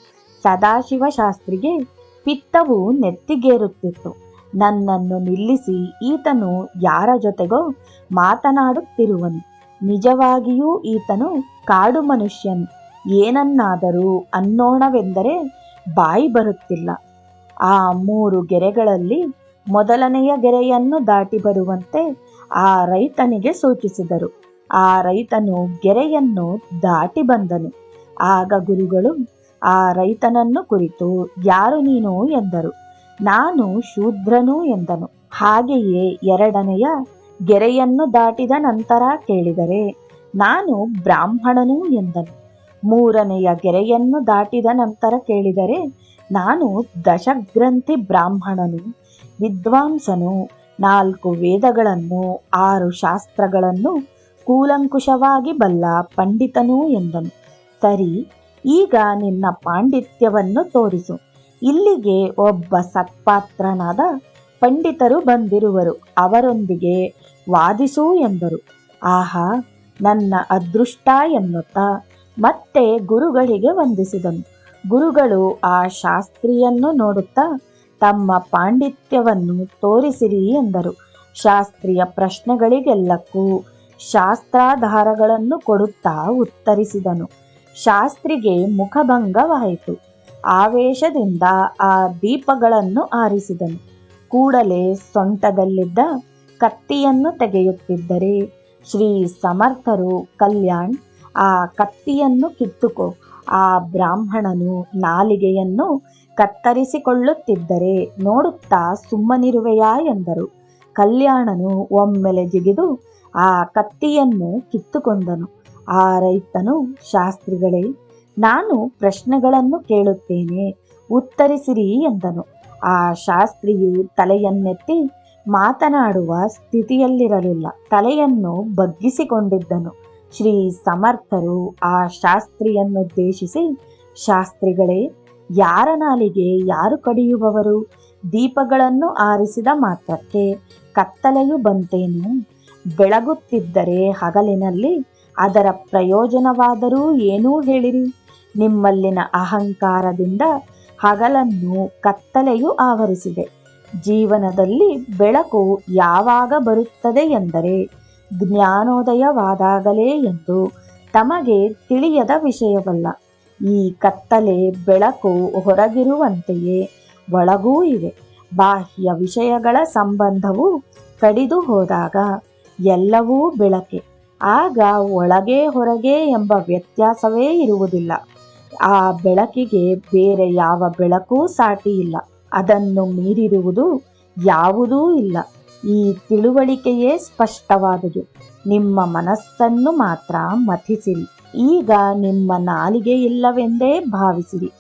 Speaker 1: ಸದಾಶಿವ ಶಾಸ್ತ್ರಿಗೆ ಪಿತ್ತವು ನೆತ್ತಿಗೇರುತ್ತಿತ್ತು. ನನ್ನನ್ನು ನಿಲ್ಲಿಸಿ ಈತನು ಯಾರ ಜೊತೆಗೋ ಮಾತನಾಡುತ್ತಿರುವನು. ನಿಜವಾಗಿಯೂ ಈತನು ಕಾಡು ಮನುಷ್ಯನು. ಏನನ್ನಾದರೂ ಅನ್ನೋಣವೆಂದರೆ ಬಾಯಿ ಬರುತ್ತಿಲ್ಲ. ಆ ಮೂರು ಗೆರೆಗಳಲ್ಲಿ ಮೊದಲನೆಯ ಗೆರೆಯನ್ನು ದಾಟಿ ಬರುವಂತೆ ಆ ರೈತನಿಗೆ ಸೂಚಿಸಿದರು. ಆ ರೈತನು ಗೆರೆಯನ್ನು ದಾಟಿ ಬಂದನು. ಆಗ ಗುರುಗಳು ಆ ರೈತನನ್ನು ಕುರಿತು, ಯಾರು ನೀನು? ಎಂದರು. ನಾನು ಶೂದ್ರನು ಎಂದನು. ಹಾಗೆಯೇ ಎರಡನೆಯ ಗೆರೆಯನ್ನು ದಾಟಿದ ನಂತರ ಕೇಳಿದರೆ, ನಾನು ಬ್ರಾಹ್ಮಣನು ಎಂದನು. ಮೂರನೆಯ ಗೆರೆಯನ್ನು ದಾಟಿದ ನಂತರ ಕೇಳಿದರೆ, ನಾನು ದಶಗ್ರಂಥಿ ಬ್ರಾಹ್ಮಣನು ವಿದ್ವಾಂಸನು ನಾಲ್ಕು ವೇದಗಳನ್ನು, ಆರು ಶಾಸ್ತ್ರಗಳನ್ನು ಕೂಲಂಕುಷವಾಗಿ ಬಲ್ಲ ಪಂಡಿತನೂ ಎಂದನು. ಸರಿ, ಈಗ ನಿನ್ನ ಪಾಂಡಿತ್ಯವನ್ನು ತೋರಿಸು. ಇಲ್ಲಿಗೆ ಒಬ್ಬ ಸತ್ಪಾತ್ರನಾದ ಪಂಡಿತರು ಬಂದಿರುವರು, ಅವರೊಂದಿಗೆ ವಾದಿಸು ಎಂದರು. ಆಹಾ, ನನ್ನ ಅದೃಷ್ಟ ಎನ್ನುತ್ತಾ ಮತ್ತೆ ಗುರುಗಳಿಗೆ ವಂದಿಸಿದನು. ಗುರುಗಳು ಆ ಶಾಸ್ತ್ರಿಯನ್ನು ನೋಡುತ್ತಾ ತಮ್ಮ ಪಾಂಡಿತ್ಯವನ್ನು ತೋರಿಸಿರಿ ಎಂದರು. ಶಾಸ್ತ್ರೀಯ ಪ್ರಶ್ನೆಗಳಿಗೆಲ್ಲಕ್ಕೂ ಶಾಸ್ತ್ರಾಧಾರಗಳನ್ನು ಕೊಡುತ್ತಾ ಉತ್ತರಿಸಿದನು. ಶಾಸ್ತ್ರಿಗೆ ಮುಖಭಂಗವಾಯಿತು. ಆವೇಶದಿಂದ ಆ ದೀಪಗಳನ್ನು ಆರಿಸಿದನು. ಕೂಡಲೇ ಸೊಂಟದಲ್ಲಿದ್ದ ಕತ್ತಿಯನ್ನು ತೆಗೆಯುತ್ತಿದ್ದರೆ ಶ್ರೀ ಸಮರ್ಥರು ಕಲ್ಯಾಣ್, ಆ ಕತ್ತಿಯನ್ನು ಕಿತ್ತುಕೋ, ಆ ಬ್ರಾಹ್ಮಣನು ನಾಲಿಗೆಯನ್ನು ಕತ್ತರಿಸಿಕೊಳ್ಳುತ್ತಿದ್ದರೆ ನೋಡುತ್ತಾ ಸುಮ್ಮನಿರುವೆಯಾ ಎಂದರು. ಕಲ್ಯಾಣನು ಒಮ್ಮೆಲೆ ಜಿಗಿದು ಆ ಕತ್ತಿಯನ್ನು ಕಿತ್ತುಕೊಂಡನು. ಆ ರೈತನು, ಶಾಸ್ತ್ರಿಗಳೇ, ನಾನು ಪ್ರಶ್ನೆಗಳನ್ನು ಕೇಳುತ್ತೇನೆ, ಉತ್ತರಿಸಿರಿ ಎಂದನು. ಆ ಶಾಸ್ತ್ರಿಯು ತಲೆಯನ್ನೆತ್ತಿ ಮಾತನಾಡುವ ಸ್ಥಿತಿಯಲ್ಲಿರಲಿಲ್ಲ. ತಲೆಯನ್ನು ಬಗ್ಗಿಸಿಕೊಂಡಿದ್ದನು. ಶ್ರೀ ಸಮರ್ಥರು ಆ ಶಾಸ್ತ್ರಿಯನ್ನುದ್ದೇಶಿಸಿ, ಶಾಸ್ತ್ರಿಗಳೇ ಯಾರ ನಾಲಿಗೆ ಯಾರು ಕಡಿಯುವವರು? ದೀಪಗಳನ್ನು ಆರಿಸಿದ ಮಾತ್ರಕ್ಕೆ ಕತ್ತಲೆಯು ಬಂತೇನು? ಬೆಳಗುತ್ತಿದ್ದರೆ ಹಗಲಿನಲ್ಲಿ ಅದರ ಪ್ರಯೋಜನವಾದರೂ ಏನೂ ಹೇಳಿರಿ. ನಿಮ್ಮಲ್ಲಿನ ಅಹಂಕಾರದಿಂದ ಹಗಲನ್ನು ಕತ್ತಲೆಯು ಆವರಿಸಿದೆ. ಜೀವನದಲ್ಲಿ ಬೆಳಕು ಯಾವಾಗ ಬರುತ್ತದೆ ಎಂದರೆ ಜ್ಞಾನೋದಯವಾದಾಗಲೇ ಎಂದು ತಮಗೆ ತಿಳಿಯದ ವಿಷಯವಲ್ಲ. ಈ ಕತ್ತಲೆ ಬೆಳಕು ಹೊರಗಿರುವಂತೆಯೇ ಒಳಗೂ ಇವೆ. ಬಾಹ್ಯ ವಿಷಯಗಳ ಸಂಬಂಧವು ಕಡಿದು ಹೋದಾಗ ಎಲ್ಲವೂ ಬೆಳಕೆ. ಆಗ ಒಳಗೆ ಹೊರಗೆ ಎಂಬ ವ್ಯತ್ಯಾಸವೇ ಇರುವುದಿಲ್ಲ. ಆ ಬೆಳಕಿಗೆ ಬೇರೆ ಯಾವ ಬೆಳಕೂ ಇಲ್ಲ ಅದನ್ನು ಮೀರಿರುವುದು ಯಾವುದೂ ಇಲ್ಲ. ಈ ತಿಳುವಳಿಕೆಯೇ ಸ್ಪಷ್ಟವಾದುದು. ನಿಮ್ಮ ಮನಸ್ಸನ್ನು ಮಾತ್ರ ಮಥಿಸಿರಿ. ಈಗ ನಿಮ್ಮ ನಾಲಿಗೆ ಇಲ್ಲವೆಂದೇ ಭಾವಿಸಿರಿ.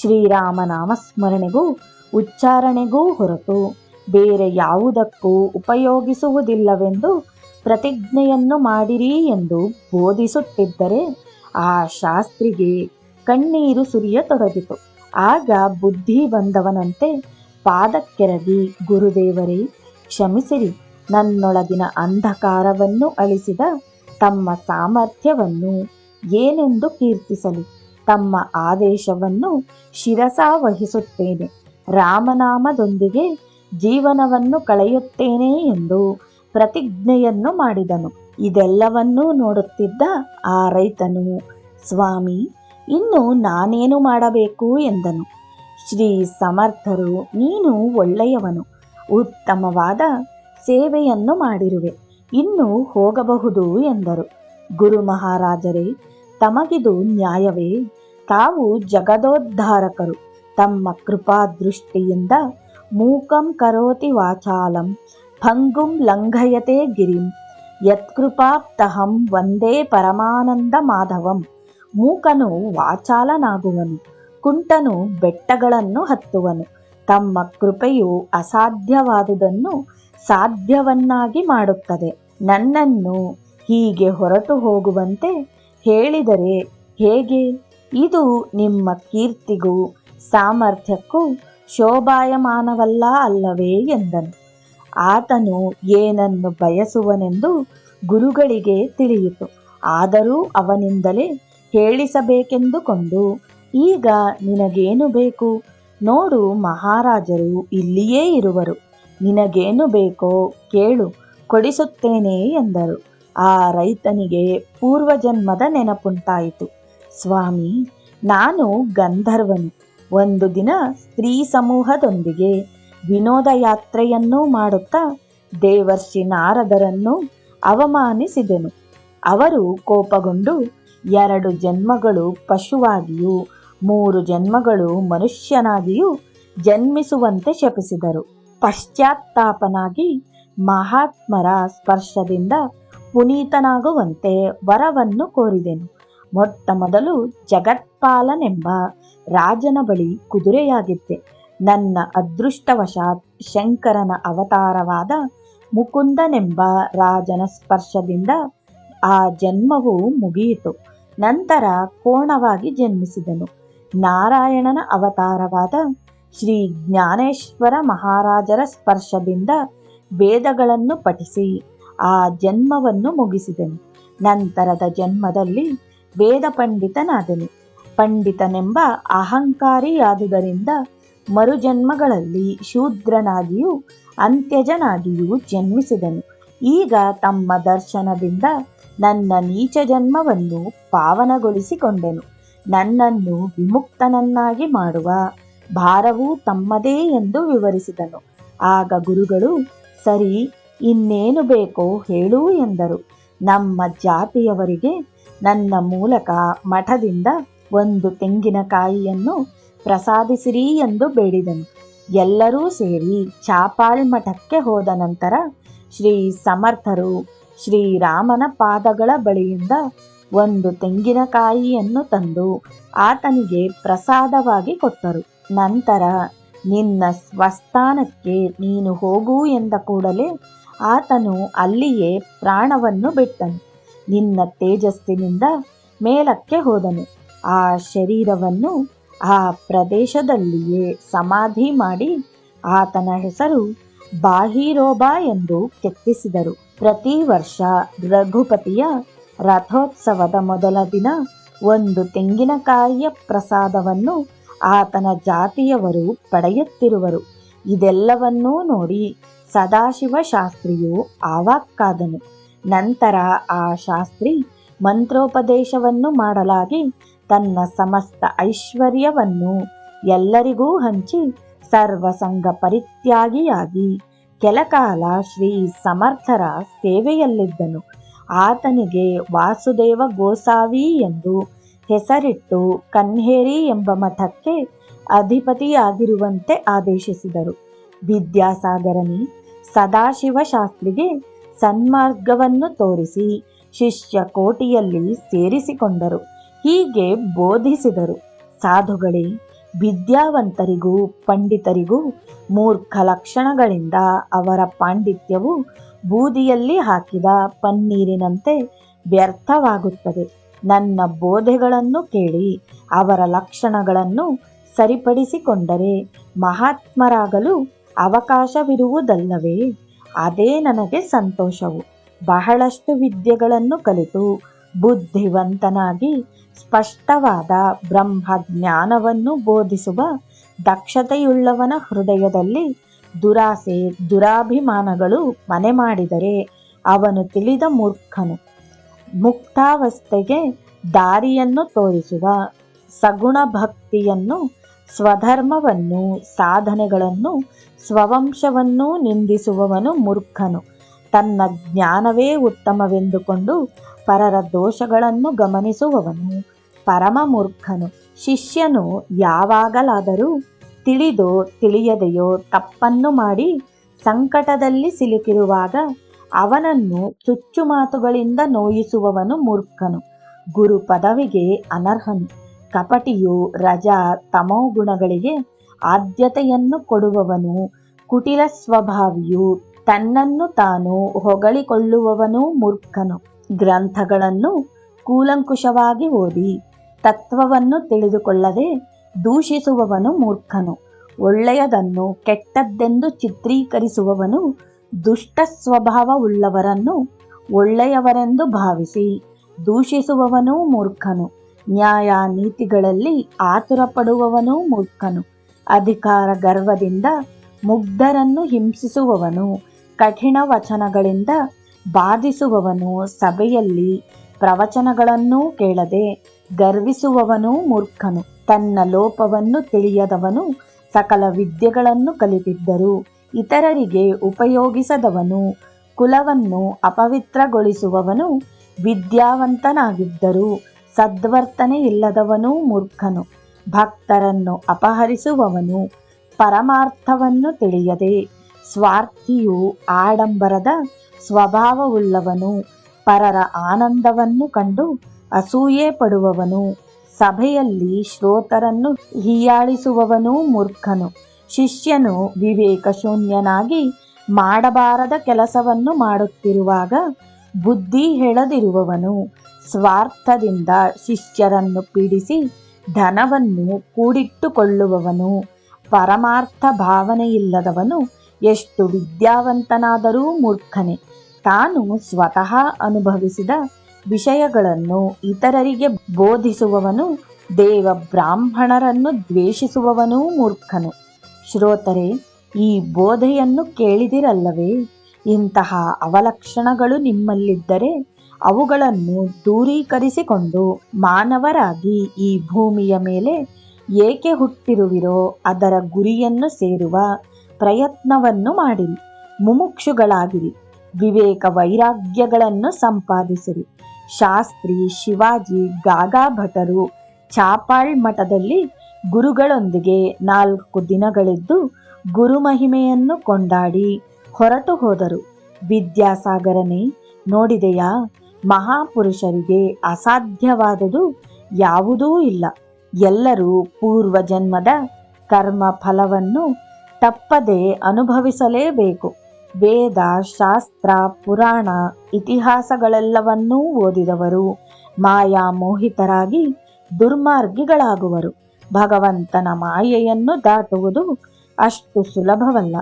Speaker 1: ಶ್ರೀರಾಮ ನಾಮಸ್ಮರಣೆಗೂ ಉಚ್ಚಾರಣೆಗೂ ಹೊರತು ಬೇರೆ ಯಾವುದಕ್ಕೂ ಉಪಯೋಗಿಸುವುದಿಲ್ಲವೆಂದು ಪ್ರತಿಜ್ಞೆಯನ್ನು ಮಾಡಿರಿ ಎಂದು ಬೋಧಿಸುತ್ತಿದ್ದರೆ ಆ ಶಾಸ್ತ್ರಿಗೆ ಕಣ್ಣೀರು ಸುರಿಯತೊಡಗಿತು. ಆಗ ಬುದ್ಧಿ ಬಂದವನಂತೆ ಪಾದಕ್ಕೆರಗಿ ಗುರುದೇವರೇ ಕ್ಷಮಿಸಿರಿ. ನನ್ನೊಳಗಿನ ಅಂಧಕಾರವನ್ನು ಅಳಿಸಿದ ತಮ್ಮ ಸಾಮರ್ಥ್ಯವನ್ನು ಏನೆಂದು ಕೀರ್ತಿಸಲಿ. ತಮ್ಮ ಆದೇಶವನ್ನು ಶಿರಸಾವಹಿಸುತ್ತೇನೆ ರಾಮನಾಮದೊಂದಿಗೆ ಜೀವನವನ್ನು ಕಳೆಯುತ್ತೇನೆ ಎಂದು ಪ್ರತಿಜ್ಞೆಯನ್ನು ಮಾಡಿದನು. ಇದೆಲ್ಲವನ್ನೂ ನೋಡುತ್ತಿದ್ದ ಆ ರೈತನು, ಸ್ವಾಮಿ, ಇನ್ನು ನಾನೇನು ಮಾಡಬೇಕು? ಎಂದನು. ಶ್ರೀ ಸಮರ್ಥರು, ನೀನು ಒಳ್ಳೆಯವನು. ಉತ್ತಮವಾದ ಸೇವೆಯನ್ನು ಮಾಡಿರುವೆ. ಇನ್ನು ಹೋಗಬಹುದು ಎಂದರು. ಗುರು ಮಹಾರಾಜರೇ, ತಮಗಿದು ನ್ಯಾಯವೇ. ತಾವು ಜಗದೋದ್ಧಾರಕರು. ತಮ್ಮ ಕೃಪಾ ದೃಷ್ಟಿಯಿಂದ ಮೂಕಂ ಕರೋತಿ ವಾಚಾಲಂ, ಭಂಗುಂ ಲಂಘಯತೆ ಗಿರಿಂ. ಯತ್ಕೃಪಾಪ್ತಹಂ ವಂದೇ ಪರಮಾನಂದ ಮಾಧವಂ. ಮೂಕನು ವಾಚಾಲನಾಗುವನು. ಕುಂಟನು ಬೆಟ್ಟಗಳನ್ನು ಹತ್ತುವನು. ತಮ್ಮ ಕೃಪೆಯು ಅಸಾಧ್ಯವಾದುದನ್ನು ಸಾಧ್ಯವನ್ನಾಗಿ ಮಾಡುತ್ತದೆ. ನನ್ನನ್ನು ಹೀಗೆ ಹೊರಟು ಹೋಗುವಂತೆ ಹೇಳಿದರೆ ಹೇಗೆ? ಇದು ನಿಮ್ಮ ಕೀರ್ತಿಗೂ ಸಾಮರ್ಥ್ಯಕ್ಕೂ ಶೋಭಾಯಮಾನವಲ್ಲ ಅಲ್ಲವೇ ಎಂದನು. ಆತನು ಏನನ್ನು ಬಯಸುವನೆಂದು ಗುರುಗಳಿಗೆ ತಿಳಿಯಿತು. ಆದರೂ ಅವನಿಂದಲೇ ಹೇಳಿಸಬೇಕೆಂದುಕೊಂಡು, ಈಗ ನಿನಗೇನು ಬೇಕು? ನೋಡು ಮಹಾರಾಜರು ಇಲ್ಲಿಯೇ ಇರುವರು. ನಿನಗೇನು ಬೇಕೋ ಕೇಳು, ಕೊಡಿಸುತ್ತೇನೆ ಎಂದರು. ಆ ರೈತನಿಗೆ ಪೂರ್ವಜನ್ಮದ ನೆನಪುಂಟಾಯಿತು. ಸ್ವಾಮಿ, ನಾನು ಗಂಧರ್ವನು. ಒಂದು ದಿನ ಸ್ತ್ರೀ ಸಮೂಹದೊಂದಿಗೆ ವಿನೋದ ಯಾತ್ರೆಯನ್ನೂ ಮಾಡುತ್ತಾ ದೇವರ್ಷಿ ನಾರದರನ್ನು ಅವಮಾನಿಸಿದೆನು. ಅವರು ಕೋಪಗೊಂಡು, ಎರಡು ಜನ್ಮಗಳು ಪಶುವಾಗಿಯೂ ಮೂರು ಜನ್ಮಗಳು ಮನುಷ್ಯನಾಗಿಯೂ ಜನ್ಮಿಸುವಂತೆ ಶಪಿಸಿದರು. ಪಶ್ಚಾತ್ತಾಪನಾಗಿ ಮಹಾತ್ಮರ ಸ್ಪರ್ಶದಿಂದ ಪುನೀತನಾಗುವಂತೆ ವರವನ್ನು ಕೋರಿದೆನು. ಮೊಟ್ಟ ಮೊದಲು ಜಗತ್ಪಾಲನೆಂಬ ರಾಜನ ಬಳಿ ಕುದುರೆಯಾಗಿದ್ದೆ. ನನ್ನ ಅದೃಷ್ಟವಶಾತ್ ಶಂಕರನ ಅವತಾರವಾದ ಮುಕುಂದನೆಂಬ ರಾಜನ ಸ್ಪರ್ಶದಿಂದ ಆ ಜನ್ಮವು ಮುಗಿಯಿತು. ನಂತರ ಕೋಣವಾಗಿ ಜನ್ಮಿಸಿದನು. ನಾರಾಯಣನ ಅವತಾರವಾದ ಶ್ರೀ ಜ್ಞಾನೇಶ್ವರ ಮಹಾರಾಜರ ಸ್ಪರ್ಶದಿಂದ ವೇದಗಳನ್ನು ಪಠಿಸಿ, ಆ ಜನ್ಮವನ್ನು ಮುಗಿಸಿದನು. ನಂತರದ ಜನ್ಮದಲ್ಲಿ ವೇದ ಪಂಡಿತನಾದನು. ಪಂಡಿತನೆಂಬ ಅಹಂಕಾರಿಯಾದುದರಿಂದ ಮರುಜನ್ಮಗಳಲ್ಲಿ ಶೂದ್ರನಾಗಿಯೂ ಅಂತ್ಯಜನಾಗಿಯೂ ಜನ್ಮಿಸಿದನು. ಈಗ ತಮ್ಮ ದರ್ಶನದಿಂದ ನನ್ನ ನೀಚ ಜನ್ಮವನ್ನು ಪಾವನಗೊಳಿಸಿಕೊಂಡೆನು. ನನ್ನನ್ನು ವಿಮುಕ್ತನನ್ನಾಗಿ ಮಾಡುವ ಭಾರವೂ ತಮ್ಮದೇ ಎಂದು ವಿವರಿಸಿದನು. ಆಗ ಗುರುಗಳು, ಸರಿ, ಇನ್ನೇನು ಬೇಕೋ ಹೇಳು ಎಂದರು. ನಮ್ಮ ಜಾತಿಯವರಿಗೆ ನನ್ನ ಮೂಲಕ ಮಠದಿಂದ ಒಂದು ತೆಂಗಿನಕಾಯಿಯನ್ನು ಪ್ರಸಾದಿಸಿರಿ ಎಂದು ಬೇಡಿದನು. ಎಲ್ಲರೂ ಸೇರಿ ಚಾಪಾಳ್ ಮಠಕ್ಕೆ ಹೋದ ನಂತರ ಶ್ರೀ ಸಮರ್ಥರು ಶ್ರೀರಾಮನ ಪಾದಗಳ ಬಳಿಯಿಂದ ಒಂದು ತೆಂಗಿನಕಾಯಿಯನ್ನು ತಂದು ಆತನಿಗೆ ಪ್ರಸಾದವಾಗಿ ಕೊಟ್ಟರು. ನಂತರ, ನಿನ್ನ ಸ್ವಸ್ಥಾನಕ್ಕೆ ನೀನು ಹೋಗು ಎಂದ ಕೂಡಲೇ ಆತನು ಅಲ್ಲಿಯೇ ಪ್ರಾಣವನ್ನು ಬಿಟ್ಟನು. ನಿನ್ನ ತೇಜಸ್ಸಿನಿಂದ ಮೇಲಕ್ಕೆ ಹೋದನು. ಆ ಶರೀರವನ್ನು ಆ ಪ್ರದೇಶದಲ್ಲಿಯೇ ಸಮಾಧಿ ಮಾಡಿ ಆತನ ಹೆಸರು ಬಾಹಿರೋಬಾ ಎಂದು ಕೆತ್ತಿಸಿದರು. ಪ್ರತಿ ವರ್ಷ ರಘುಪತಿಯ ರಥೋತ್ಸವದ ಮೊದಲ ದಿನ ಒಂದು ತೆಂಗಿನಕಾಯಿಯ ಪ್ರಸಾದವನ್ನು ಆತನ ಜಾತಿಯವರು ಪಡೆಯುತ್ತಿರುವರು. ಇದೆಲ್ಲವನ್ನೂ ನೋಡಿ ಸದಾಶಿವ ಶಾಸ್ತ್ರಿಯು ಆವಾಕ್ಕಾದನು. ನಂತರ ಆ ಶಾಸ್ತ್ರಿ ಮಂತ್ರೋಪದೇಶವನ್ನು ಮಾಡಲಾಗಿ ತನ್ನ ಸಮಸ್ತ ಐಶ್ವರ್ಯವನ್ನು ಎಲ್ಲರಿಗೂ ಹಂಚಿ ಸರ್ವಸಂಗ ಪರಿತ್ಯಾಗಿಯಾಗಿ ಕೆಲಕಾಲ ಶ್ರೀ ಸಮರ್ಥರ ಸೇವೆಯಲ್ಲಿದ್ದನು. ಆತನಿಗೆ ವಾಸುದೇವ ಗೋಸಾವಿ ಎಂದು ಹೆಸರಿಟ್ಟು ಕನ್ಹೇರಿ ಎಂಬ ಮಠಕ್ಕೆ ಅಧಿಪತಿಯಾಗಿರುವಂತೆ ಆದೇಶಿಸಿದರು. ವಿದ್ಯಾಸಾಗರನಿ ಸದಾಶಿವ ಶಾಸ್ತ್ರಿಗೆ ಸನ್ಮಾರ್ಗವನ್ನು ತೋರಿಸಿ ಶಿಷ್ಯ ಕೋಟಿಯಲ್ಲಿ ಸೇರಿಸಿಕೊಂಡರು. ಹೀಗೆ ಬೋಧಿಸಿದರು. ಸಾಧುಗಳೇ, ವಿದ್ಯಾವಂತರಿಗೂ, ಪಂಡಿತರಿಗೂ ಮೂರ್ಖ ಲಕ್ಷಣಗಳಿಂದ ಅವರ ಪಾಂಡಿತ್ಯವು ಬೂದಿಯಲ್ಲಿ ಹಾಕಿದ ಪನ್ನೀರಿನಂತೆ ವ್ಯರ್ಥವಾಗುತ್ತದೆ. ನನ್ನ ಬೋಧೆಗಳನ್ನು ಕೇಳಿ ಅವರ ಲಕ್ಷಣಗಳನ್ನು ಸರಿಪಡಿಸಿಕೊಂಡರೆ ಮಹಾತ್ಮರಾಗಲು ಅವಕಾಶವಿರುವುದಲ್ಲವೇ? ಅದೇ ನನಗೆ ಸಂತೋಷವು. ಬಹಳಷ್ಟು ವಿದ್ಯೆಗಳನ್ನು ಕಲಿತು ಬುದ್ಧಿವಂತನಾಗಿ ಸ್ಪಷ್ಟವಾದ ಬ್ರಹ್ಮಜ್ಞಾನವನ್ನು ಬೋಧಿಸುವ ದಕ್ಷತೆಯುಳ್ಳವನ ಹೃದಯದಲ್ಲಿ ದುರಾಸೆ, ದುರಾಭಿಮಾನಗಳು ಮನೆ ಮಾಡಿದರೆ ಅವನು ತಿಳಿದ ಮೂರ್ಖನು. ಮುಕ್ತಾವಸ್ಥೆಗೆ ದಾರಿಯನ್ನು ತೋರಿಸುವ ಸಗುಣ ಭಕ್ತಿಯನ್ನು, ಸ್ವಧರ್ಮವನ್ನು, ಸಾಧನೆಗಳನ್ನು, ಸ್ವವಂಶವನ್ನು ನಿಂದಿಸುವವನು ಮೂರ್ಖನು. ತನ್ನ ಜ್ಞಾನವೇ ಉತ್ತಮವೆಂದುಕೊಂಡು ಪರರ ದೋಷಗಳನ್ನು ಗಮನಿಸುವವನು ಪರಮ ಮೂರ್ಖನು. ಶಿಷ್ಯನು ಯಾವಾಗಲಾದರೂ ತಿಳಿದೋ ತಿಳಿಯದೆಯೋ ತಪ್ಪನ್ನು ಮಾಡಿ ಸಂಕಟದಲ್ಲಿ ಸಿಲುಕಿರುವಾಗ ಅವನನ್ನು ಚುಚ್ಚುಮಾತುಗಳಿಂದ ನೋಯಿಸುವವನು ಮೂರ್ಖನು. ಗುರು ಪದವಿಗೆ ಅನರ್ಹನು. ಕಪಟಿಯು ರಜಾ ತಮೋ ಗುಣಗಳಿಗೆ ಆದ್ಯತೆಯನ್ನು ಕೊಡುವವನು. ಕುಟಿಲ ಸ್ವಭಾವಿಯು ತನ್ನನ್ನು ತಾನು ಹೊಗಳಿಕೊಳ್ಳುವವನು ಮೂರ್ಖನು. ಗ್ರಂಥಗಳನ್ನು ಕೂಲಂಕುಷವಾಗಿ ಓದಿ, ತತ್ವವನ್ನು ತಿಳಿದುಕೊಳ್ಳದೆ ದೂಷಿಸುವವನು ಮೂರ್ಖನು. ಒಳ್ಳೆಯದನ್ನು ಕೆಟ್ಟದ್ದೆಂದು ಚಿತ್ರೀಕರಿಸುವವನು ದುಷ್ಟ ಸ್ವಭಾವವುಳ್ಳವರನ್ನು ಒಳ್ಳೆಯವರೆಂದು ಭಾವಿಸಿ. ದೂಷಿಸುವವನೂ ಮೂರ್ಖನು. ನ್ಯಾಯ ನೀತಿಗಳಲ್ಲಿ ಆತುರಪಡುವವನೂ ಮೂರ್ಖನು. ಅಧಿಕಾರ ಗರ್ವದಿಂದ ಮುಗ್ಧರನ್ನು ಹಿಂಸಿಸುವವನು. ಕಠಿಣ ವಚನಗಳಿಂದ ಬಾಧಿಸುವವನು ಸಭೆಯಲ್ಲಿ ಪ್ರವಚನಗಳನ್ನೂ ಕೇಳದೆ ಗರ್ವಿಸುವವನೂ ಮೂರ್ಖನು. ತನ್ನ ಲೋಪವನ್ನು ತಿಳಿಯದವನು ಸಕಲ ವಿದ್ಯೆಗಳನ್ನು ಕಲಿತಿದ್ದರೂ. ಇತರರಿಗೆ ಉಪಯೋಗಿಸದವನು, ಕುಲವನ್ನು ಅಪವಿತ್ರಗೊಳಿಸುವವನು ವಿದ್ಯಾವಂತನಾಗಿದ್ದರೂ. ಸದ್ವರ್ತನೆ ಇಲ್ಲದವನೂ ಮೂರ್ಖನು, ಭಕ್ತರನ್ನು ಅಪಹರಿಸುವವನು ಪರಮಾರ್ಥವನ್ನು ತಿಳಿಯದೆ, ಸ್ವಾರ್ಥಿಯು ಆಡಂಬರದ ಸ್ವಭಾವವುಳ್ಳವನು, ಪರರ ಆನಂದವನ್ನು ಕಂಡು ಅಸೂಯೆ ಪಡುವವನು ಸಭೆಯಲ್ಲಿ ಶ್ರೋತರನ್ನು ಹೀಯಾಳಿಸುವವನೂ ಮೂರ್ಖನು. ಶಿಷ್ಯನು ವಿವೇಕ ಶೂನ್ಯನಾಗಿ ಮಾಡಬಾರದ ಕೆಲಸವನ್ನು ಮಾಡುತ್ತಿರುವಾಗ ಬುದ್ಧಿ ಹೇಳದಿರುವವನು ಸ್ವಾರ್ಥದಿಂದ ಶಿಷ್ಯರನ್ನು ಪೀಡಿಸಿ ಧನವನ್ನು ಕೂಡಿಟ್ಟುಕೊಳ್ಳುವವನು. ಪರಮಾರ್ಥ ಭಾವನೆಯಿಲ್ಲದವನು ಎಷ್ಟು ವಿದ್ಯಾವಂತನಾದರೂ ಮೂರ್ಖನೆ. ತಾನು ಸ್ವತಃ ಅನುಭವಿಸಿದ ವಿಷಯಗಳನ್ನು ಇತರರಿಗೆ ಬೋಧಿಸುವವನು ದೇವ ಬ್ರಾಹ್ಮಣರನ್ನು ದ್ವೇಷಿಸುವವನೂ ಮೂರ್ಖನು. ಶ್ರೋತರೆ, ಈ ಬೋಧೆಯನ್ನು ಕೇಳಿದಿರಲ್ಲವೇ? ಇಂತಹ ಅವಲಕ್ಷಣಗಳು ನಿಮ್ಮಲ್ಲಿದ್ದರೆ ಅವುಗಳನ್ನು ದೂರೀಕರಿಸಿಕೊಂಡು ಮಾನವರಾಗಿ ಈ ಭೂಮಿಯ ಮೇಲೆ ಏಕೆ ಹುಟ್ಟಿರುವಿರೋ ಅದರ ಗುರಿಯನ್ನು ಸೇರುವ ಪ್ರಯತ್ನವನ್ನು ಮಾಡಿರಿ. ಮುಮುಕ್ಷುಗಳಾಗಿರಿ. ವಿವೇಕ ವೈರಾಗ್ಯಗಳನ್ನು ಸಂಪಾದಿಸಿರಿ. ಶಾಸ್ತ್ರಿ, ಶಿವಾಜಿ, ಗಾಗಾ ಭಟರು ಚಾಪಾಳ್ ಮಠದಲ್ಲಿ ಗುರುಗಳೊಂದಿಗೆ ನಾಲ್ಕು ದಿನಗಳಿದ್ದು ಗುರುಮಹಿಮೆಯನ್ನು ಕೊಂಡಾಡಿ ಹೊರಟು ಹೋದರು. ವಿದ್ಯಾಸಾಗರನೇ, ನೋಡಿದೆಯಾ? ಮಹಾಪುರುಷರಿಗೆ ಅಸಾಧ್ಯವಾದುದು ಯಾವುದೂ ಇಲ್ಲ. ಎಲ್ಲರೂ ಪೂರ್ವ ಜನ್ಮದ ಕರ್ಮ ಫಲವನ್ನು ತಪ್ಪದೇ ಅನುಭವಿಸಲೇಬೇಕು. ವೇದ, ಶಾಸ್ತ್ರ, ಪುರಾಣ ಇತಿಹಾಸಗಳೆಲ್ಲವನ್ನೂ ಓದಿದವರು. ಮಾಯಾ ಮೋಹಿತರಾಗಿ ದುರ್ಮಾರ್ಗಿಗಳಾಗುವರು. ಭಗವಂತನ ಮಾಯೆಯನ್ನು ದಾಟುವುದು ಅಷ್ಟು ಸುಲಭವಲ್ಲ.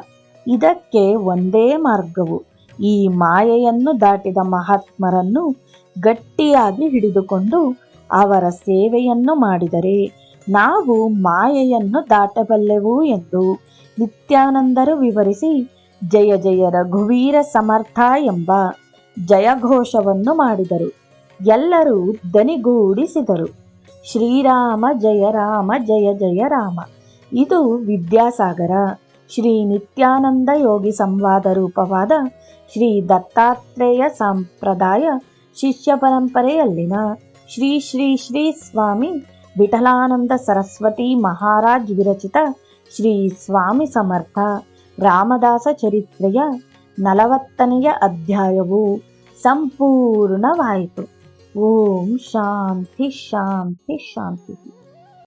Speaker 1: ಇದಕ್ಕೆ ಒಂದೇ ಮಾರ್ಗವು. ಈ ಮಾಯೆಯನ್ನು ದಾಟಿದ ಮಹಾತ್ಮರನ್ನು ಗಟ್ಟಿಯಾಗಿ ಹಿಡಿದುಕೊಂಡು ಅವರ ಸೇವೆಯನ್ನು ಮಾಡಿದರೆ ನಾವು ಮಾಯೆಯನ್ನು ದಾಟಬಲ್ಲೆವು ಎಂದು ನಿತ್ಯಾನಂದರು ವಿವರಿಸಿ ಜಯ ಜಯ ರಘುವೀರ ಸಮರ್ಥ ಎಂಬ ಜಯಘೋಷವನ್ನು ಮಾಡಿದರು. ಎಲ್ಲರೂ ದನಿಗೂಡಿಸಿದರು. ಶ್ರೀರಾಮ ಜಯ ರಾಮ ಜಯ ಜಯ ರಾಮ. ಇದು ವಿದ್ಯಾಸಾಗರ. ಶ್ರೀ ನಿತ್ಯಾನಂದ ಯೋಗಿ ಸಂವಾದ ರೂಪವಾದ ಶ್ರೀ ದತ್ತಾತ್ರೇಯ ಸಂಪ್ರದಾಯ ಶಿಷ್ಯ ಪರಂಪರೆಯಲ್ಲಿನ ಶ್ರೀ ಶ್ರೀ ಶ್ರೀ ಸ್ವಾಮಿ ವಿಠಲಾನಂದ ಸರಸ್ವತಿ ಮಹಾರಾಜ್ ವಿರಚಿತ ಶ್ರೀ ಸ್ವಾಮಿ ಸಮರ್ಥ ರಾಮದಾಸ ಚರಿತ್ರೆಯ ನಲವತ್ತನೆಯ ಅಧ್ಯಾಯವು ಸಂಪೂರ್ಣವಾಯಿತು. ಓಂ ಶಾಂತಿ ಶಾಂತಿ ಶಾಂತಿ.